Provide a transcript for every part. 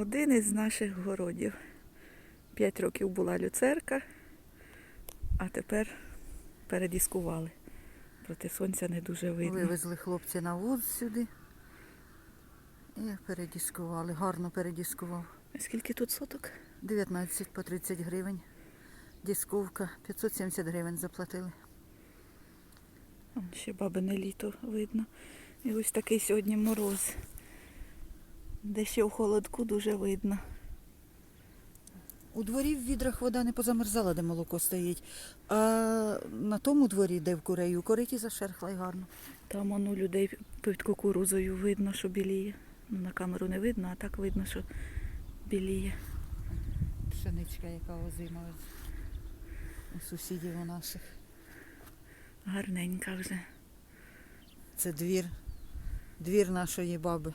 Один із наших городів. П'ять років була люцерка, а тепер передіскували. Проти сонця не дуже видно. Вивезли хлопці на воз сюди. І передіскували. Гарно передіскував. Скільки тут соток? 19 по 30 гривень. Дісковка 570 гривень заплатили. Ще бабине літо видно. І ось такий сьогодні мороз. Де ще в холодку дуже видно. У дворі в відрах вода не позамерзала, де молоко стоїть. А на тому дворі, де в курею, у кориті зашерхла й гарно. Там он у людей під кукурузою видно, що біліє. Ну, на камеру не видно, а так видно, що біліє. Пшеничка, яка озима у сусідів у наших. Гарненька вже. Це двір, двір нашої баби,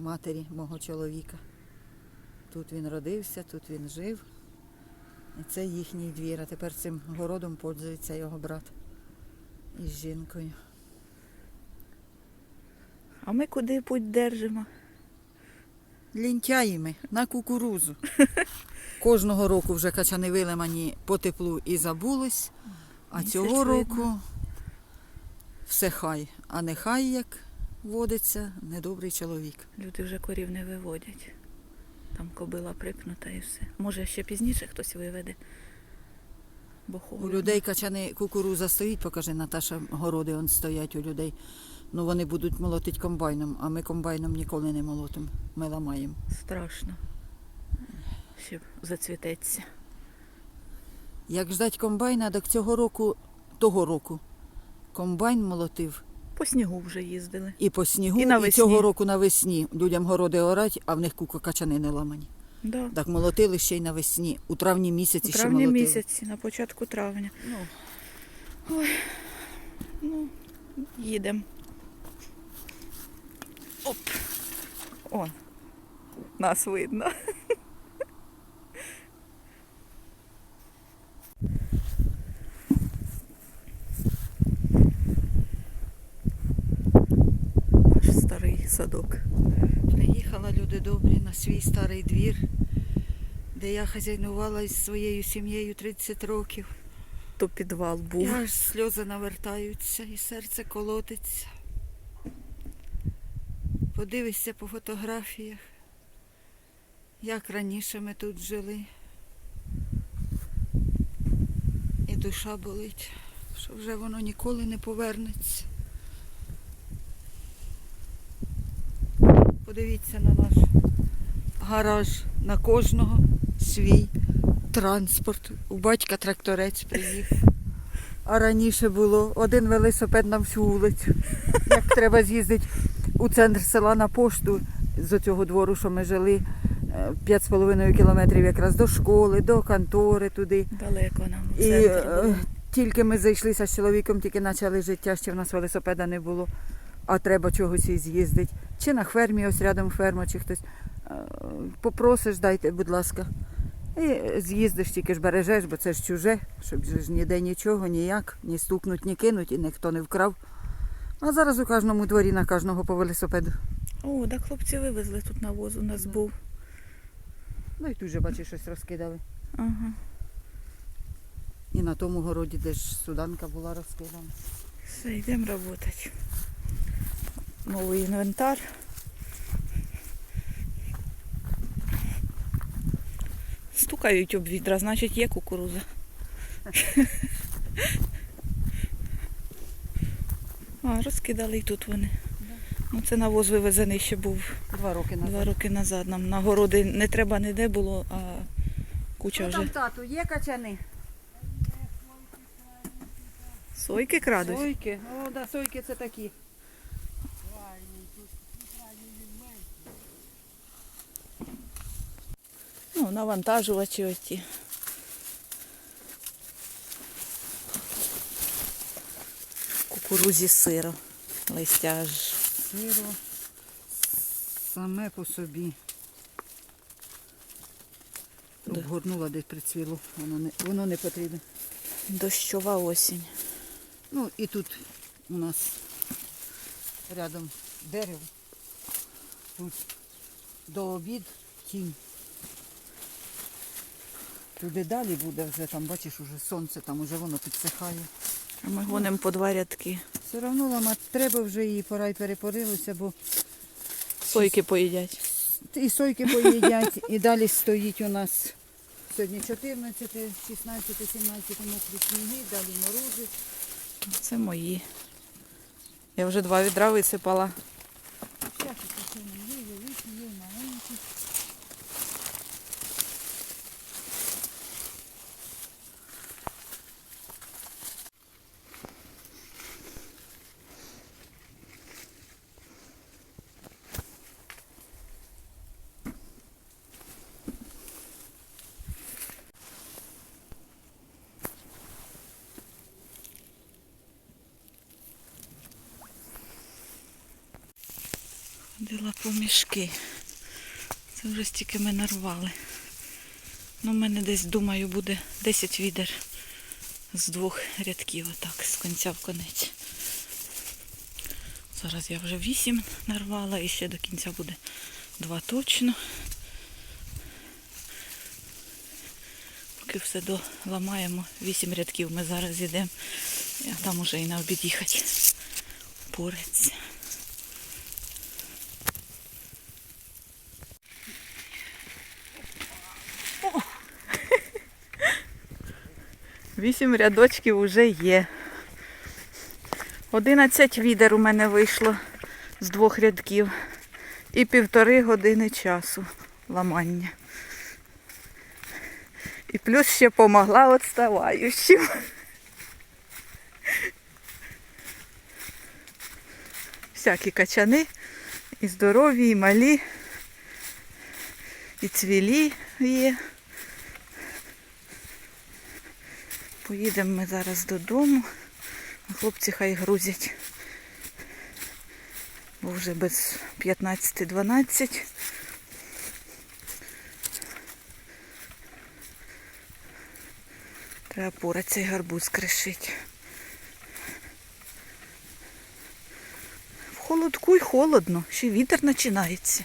матері мого чоловіка. Тут він родився, тут він жив. І це їхній двір. А тепер цим городом пользується його брат із жінкою. А ми куди путь держимо? Лінтяїми на кукурузу. Кожного року вже качани вилимані по теплу і забулись, а цього року все хай, а не хай, як водиться, недобрий чоловік. Люди вже корів не виводять. Там кобила припнута і все. Може, ще пізніше хтось виведе. Бо У людей качани кукуруза стоїть, покажи, Наташа, городи он стоять у людей. Ну вони будуть молотить комбайном, а ми комбайном ніколи не молотимо. Ми ламаємо. Страшно. Ще зацвітеться. Як ждать комбайна, так цього року, того року, комбайн молотив По снігу вже їздили. і по снігу, І і, навесні. цього року навесні. Людям городи орать, а в них кука качани не ламані. Да. Так молотили ще й навесні. У травні місяці У ще травні молотили. місяці, на початку травня. Ну, Ну, їдемо. Оп. О, нас видно. Наш старий садок. Приїхала люди добрі на свій старий двір, де я хазяйнувала із своєю сім'єю 30 років. То підвал був. І аж сльози навертаються, і серце колотиться. Подивишся по фотографіях, як раніше ми тут жили. І душа болить, що вже воно ніколи не повернеться. Подивіться на наш гараж, на кожного свій транспорт. У батька тракторець приїхав. А раніше було один велосипед на всю вулицю. Як треба з'їздити у центр села на пошту з цього двору, що ми жили, е, 5,5 кілометрів якраз до школи, до контори туди. Далеко нам. І е, тільки ми зайшлися з чоловіком, тільки почали життя, ще в нас велосипеда не було, а треба чогось і з'їздити. Чи на фермі, ось рядом ферма, чи хтось. Е, Попросиш, дайте, будь ласка. І з'їздиш, тільки ж бережеш, бо це ж чуже, щоб ж ніде нічого, ніяк, ні стукнуть, ні кинуть, і ніхто не вкрав. А зараз у кожному дворі на кожного по велосипеду. О, так хлопці вивезли тут навоз у нас був. Ну і тут же, бачиш, щось розкидали. Ага. І на тому городі, де ж суданка була розкидана. Все, йдемо працювати. Новий інвентар. Стукають об відра, значить є кукуруза. А, розкидали і тут вони. Ну, це навоз вивезений ще був Два роки назад. два роки назад. Нам на городи не треба ніде було, а куча Що там, тату, є качани? Сойки крадуть. Сойки. О, да, сойки це такі. Ну, навантажувачі оті. Кукурузі сиро. Листя аж. Сиро саме по собі. Да. Обгорнула десь прицвіло, воно не, воно не потрібне. Дощова осінь. Ну і тут у нас рядом дерево. Тут до обід тінь. Туди далі буде вже, там бачиш, уже сонце, там уже воно підсихає. А ми гонимо по два рядки. Все одно ламати треба вже її, пора й перепорилося, бо Сойки поїдять. і сойки поїдять, і далі стоїть у нас сьогодні 14, 16, 17 мокрі сніги, далі морози. Це мої. Я вже два відра висипала. Всякі качани є, великі, є, маленькі. Ходила по мішки. Це вже стільки ми нарвали. Ну, в мене десь, думаю, буде 10 відер з двох рядків, отак, з кінця в конець. Зараз я вже 8 нарвала і ще до кінця буде 2 точно. Поки все доламаємо, 8 рядків ми зараз йдемо. А там уже і на обід їхати. Пореться. Вісім рядочків вже є. Одинадцять відер у мене вийшло з двох рядків. І півтори години часу ламання. І плюс ще помогла відставаючим. Всякі качани, і здорові, і малі, і цвілі є. Поїдемо ми зараз додому. Хлопці хай грузять. Бо вже без 15-12. Треба пора цей гарбуз кришить. В холодку й холодно, ще вітер починається.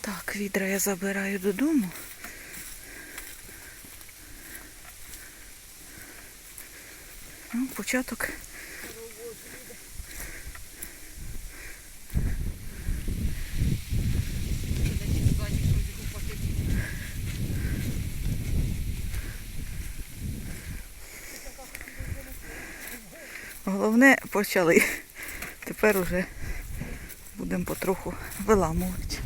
Так, відра я забираю додому. Початок. Головне почали. Тепер уже будемо потроху виламувати.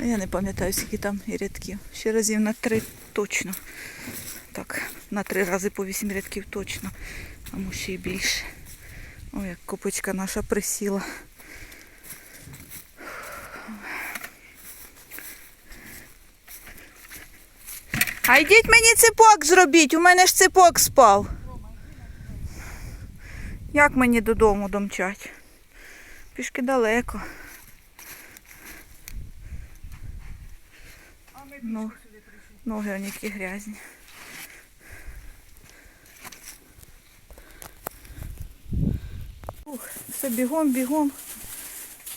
А я не пам'ятаю, скільки там і рядків. Ще разів на три точно. Так, на три рази по вісім рядків точно. А може ще й більше. Ой, як копичка наша присіла. А йдіть мені ципок зробіть, у мене ж ципок спав. Як мені додому домчать? Пішки далеко. Ну, ноги вони які грязні. Ух, все бігом, бігом.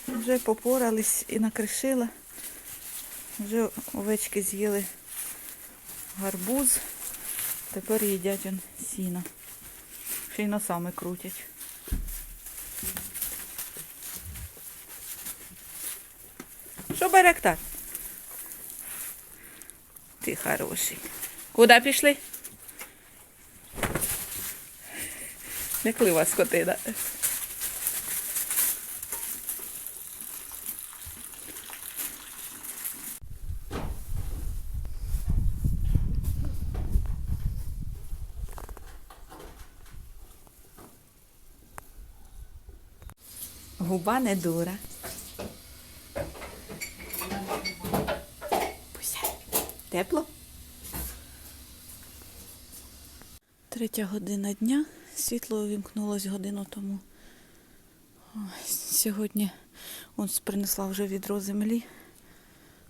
Вже попорались і накришила. Вже овечки з'їли гарбуз. Тепер їдять он сіно. Ще й носами крутять. Що беректар? Ти хороший. Куди пішли? Яклива скотина. Губа не дура. Пуся. Тепло? Третя година дня. Світло увімкнулось годину тому. Сьогодні он принесла вже відро землі,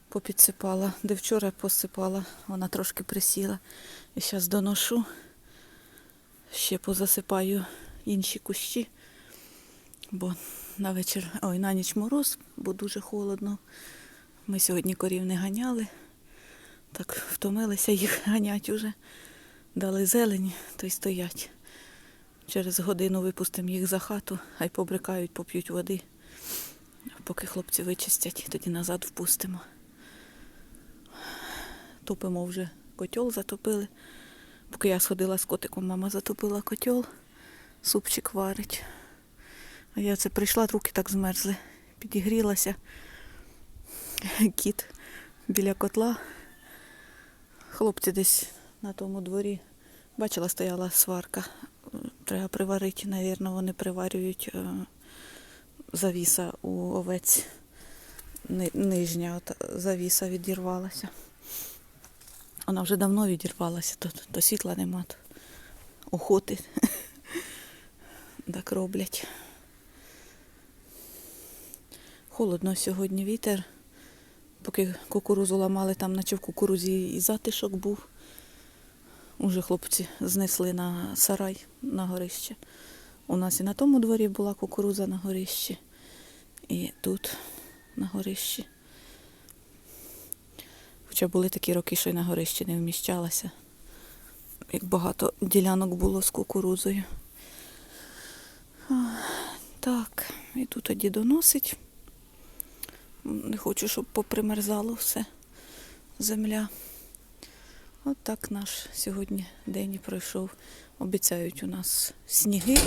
попідсипала, де вчора посипала, вона трошки присіла. І зараз доношу, ще позасипаю інші кущі, бо на вечір, ой, на ніч мороз, бо дуже холодно. Ми сьогодні корів не ганяли. Так втомилися їх ганять уже. Дали зелень, то й стоять. Через годину випустимо їх за хату, хай побрикають, поп'ють води. Поки хлопці вичистять, тоді назад впустимо. Топимо вже котел, затопили. Поки я сходила з котиком, мама затопила котел, супчик варить. А я це прийшла, руки так змерзли, підігрілася. Кіт біля котла. Хлопці десь на тому дворі. Бачила, стояла сварка. Треба приварити, навірно, вони приварюють е, завіса у овець. Ни- Нижня от завіса відірвалася. Вона вже давно відірвалася, то, то світла нема, то охоти. Так роблять. Холодно сьогодні вітер. Поки кукурузу ламали, там наче в кукурузі і затишок був. Уже хлопці знесли на сарай на горище. У нас і на тому дворі була кукуруза на горищі, і тут на горищі. Хоча були такі роки, що й на горищі не вміщалася. Як багато ділянок було з кукурузою. Так, і тут тоді доносить. Не хочу, щоб попримерзало все земля. От так наш сьогодні день пройшов. Обіцяють у нас сніги.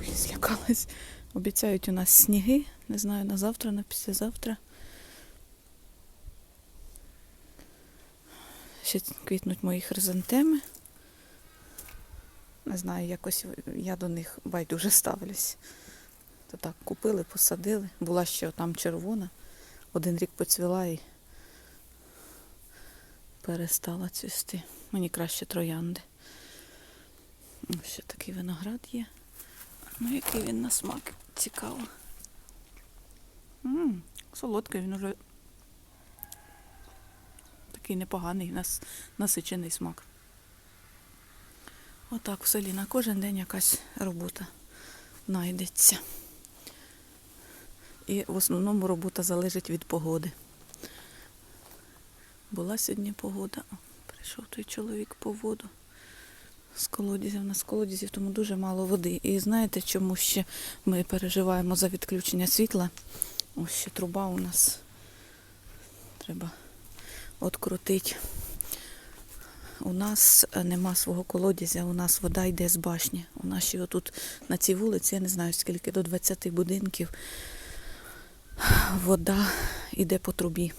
Ой, злякалась. Обіцяють у нас сніги. Не знаю, на завтра, на післязавтра. Ще квітнуть мої хризантеми. Не знаю, якось я до них байдуже ставлюсь. Так, купили, посадили. Була ще там червона. Один рік поцвіла і перестала цвісти. Мені краще троянди. Ще такий виноград є. Ну, який він на смак. Цікаво. м солодкий він уже такий непоганий, нас, насичений смак. Отак в селі на кожен день якась робота знайдеться. І в основному робота залежить від погоди. Була сьогодні погода. Прийшов той чоловік по воду з колодязів. У нас колодязів, тому дуже мало води. І знаєте, чому ще ми переживаємо за відключення світла? Ось ще труба у нас. Треба открутити. У нас нема свого колодязя, у нас вода йде з башні. У нас ще отут на цій вулиці, я не знаю скільки, до 20 будинків. Вода йде по трубі.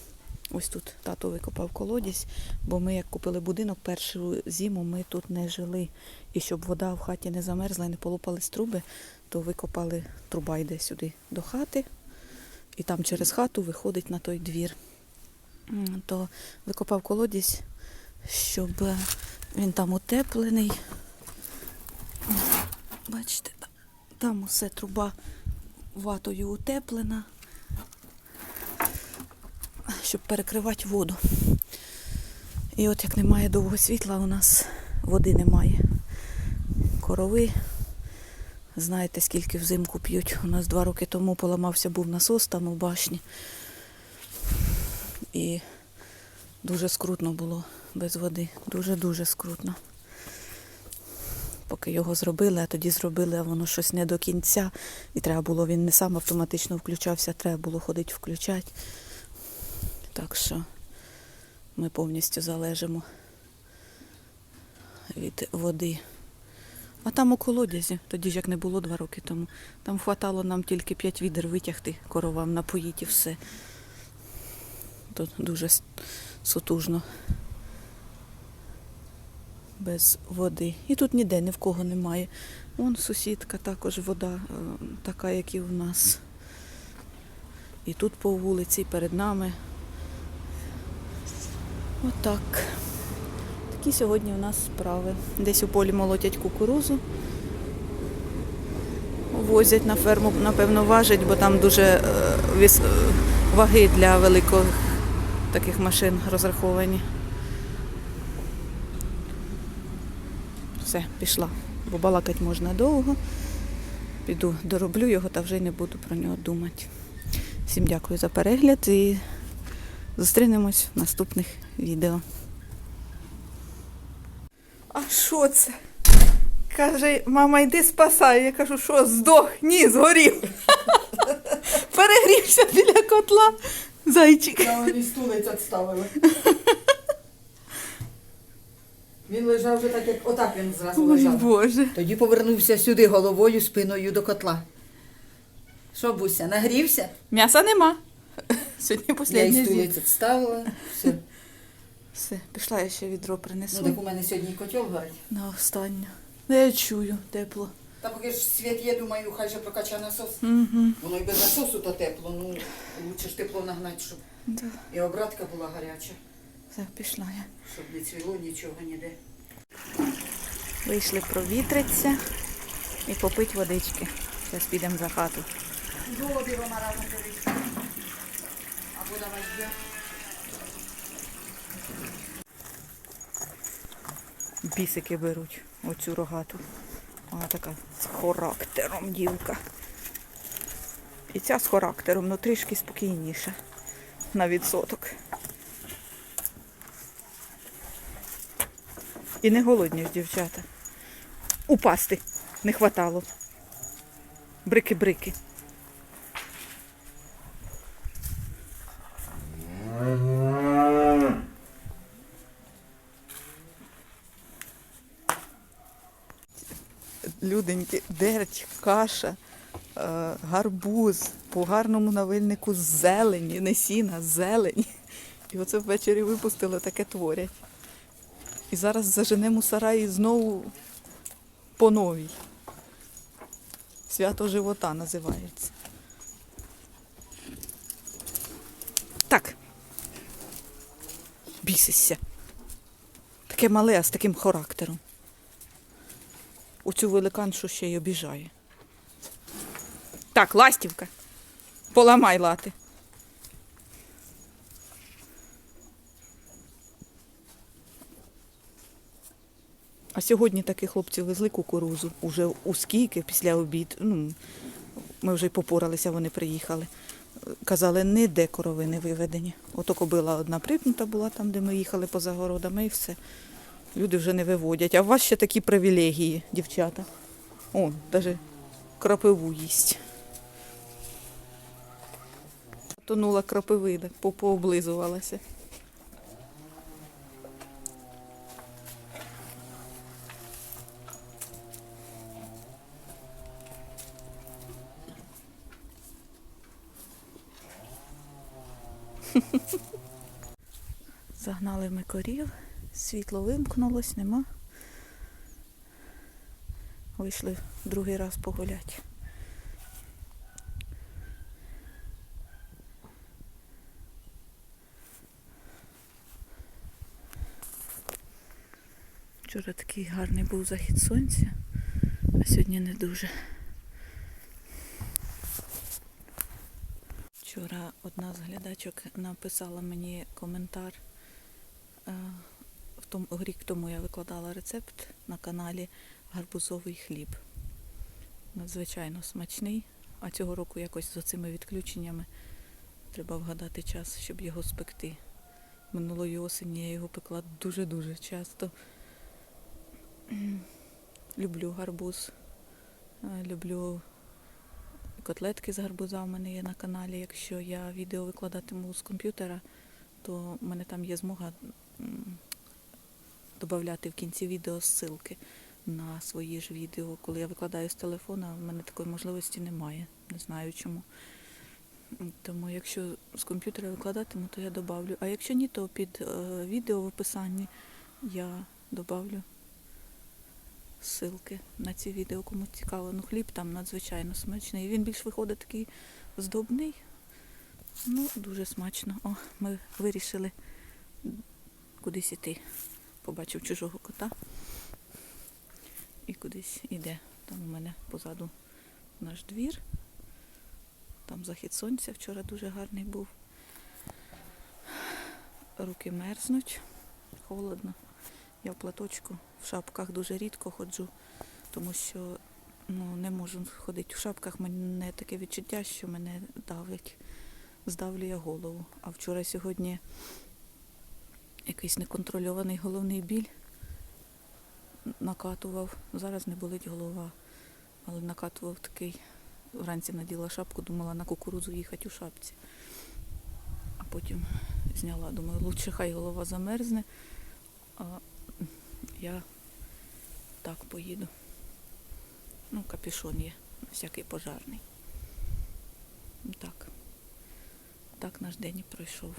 Ось тут тато викопав колодязь, бо ми, як купили будинок, першу зиму ми тут не жили. І щоб вода в хаті не замерзла і не полопались труби, то викопали, труба йде сюди до хати, і там через хату виходить на той двір. То викопав колодязь, щоб е, він там утеплений. Бачите, там усе труба ватою утеплена щоб перекривати воду. І от як немає довго світла, у нас води немає. Корови, знаєте, скільки взимку п'ють. У нас два роки тому поламався був насос там у башні. І дуже скрутно було без води. Дуже-дуже скрутно. Поки його зробили, а тоді зробили, а воно щось не до кінця. І треба було, він не сам автоматично включався, треба було ходити включати. Так що ми повністю залежимо від води. А там у колодязі, тоді ж як не було два роки тому, там хватало нам тільки п'ять відер витягти коровам, напоїти і все. Тут дуже сутужно. Без води. І тут ніде ні в кого немає. Вон сусідка також вода, е, така, як і у нас. І тут по вулиці, і перед нами Отак. Такі сьогодні у нас справи. Десь у полі молотять кукурузу. Возять на ферму, напевно, важать, бо там дуже е, віс- е, ваги для великих таких машин розраховані. Все, пішла. Бо балакати можна довго. Піду дороблю його та вже й не буду про нього думати. Всім дякую за перегляд і Зустрінемось в наступних відео. А що це? Каже, мама, йди спасай. Я кажу, що здох? Ні, згорів. Перегрівся біля котла. Зайчик. Я вони стулець відставили. Він лежав вже так, як отак він зразу Ой, лежав. Боже. Тоді повернувся сюди головою, спиною до котла. Що, Буся, нагрівся? М'яса нема. Сьогодні Я і день. стулець відставила. Все. Все, пішла я ще відро принесу. Ну так у мене сьогодні і котел горить. На останню. Ну, я чую, тепло. Та поки ж світ є, думаю, хай же прокачає насос. Угу. Воно і без насосу то тепло, ну лучше ж тепло нагнати, щоб Да. і обратка була гаряча, Все, пішла я. щоб не цвіло нічого ніде. Вийшли провітритися і попити водички. Зараз підемо за хату. Води вона разом дивись. Або давай я. Бісики беруть оцю рогату. Вона така з характером дівка. І ця з характером, ну трішки спокійніша на відсоток. І не голодні ж дівчата. Упасти не хватало. Брики-брики. Люденьки, дерть, каша, е, гарбуз, по гарному навильнику зелені, не сіна, зелень. І оце ввечері випустили, таке творять. І зараз заженемо сараї знову по новій. Свято живота називається. Так. Бісися. Таке мале, а з таким характером. Оцю великаншу ще й обіжає. Так, ластівка. Поламай лати. А сьогодні таки хлопці везли кукурузу уже у скільки після обід. Ну, ми вже й попоралися, вони приїхали. Казали, ніде корови не виведені. Ото кобила одна припнута була там, де ми їхали поза городами, і все. Люди вже не виводять. А у вас ще такі привілегії, дівчата. О, навіть крапиву їсть. Тонула крапиви, так Загнали ми корів, світло вимкнулось, нема. Вийшли другий раз погуляти. Вчора такий гарний був захід сонця, а сьогодні не дуже. Вчора одна з глядачок написала мені коментар. Е, В тому, рік тому я викладала рецепт на каналі гарбузовий хліб. Надзвичайно смачний, а цього року якось з оцими відключеннями треба вгадати час, щоб його спекти. Минулої осені я його пекла дуже-дуже часто. Люблю гарбуз, е, люблю котлетки з гарбуза в мене є на каналі. Якщо я відео викладатиму з комп'ютера, то в мене там є змога додати в кінці відео ссылки на свої ж відео. Коли я викладаю з телефона, в мене такої можливості немає. Не знаю чому. Тому якщо з комп'ютера викладатиму, то я додавлю. А якщо ні, то під е, відео в описанні я додавлю ссылки на ці відео, кому цікаво. Ну, хліб там надзвичайно смачний. Він більш виходить такий здобний. Ну, дуже смачно. О, ми вирішили кудись іти. Побачив чужого кота. І кудись іде. Там у мене позаду наш двір. Там захід сонця вчора дуже гарний був. Руки мерзнуть, холодно. Я в платочку, в шапках дуже рідко ходжу, тому що ну, не можу ходити в шапках. Мене таке відчуття, що мене давить. здавлює голову. А вчора сьогодні якийсь неконтрольований головний біль накатував. Зараз не болить голова, але накатував такий. Вранці наділа шапку, думала на кукурудзу їхати у шапці. А потім зняла, думаю, лучше хай голова замерзне, я так поїду. Ну, капюшон є, всякий пожарний. Так. Так наш день і пройшов.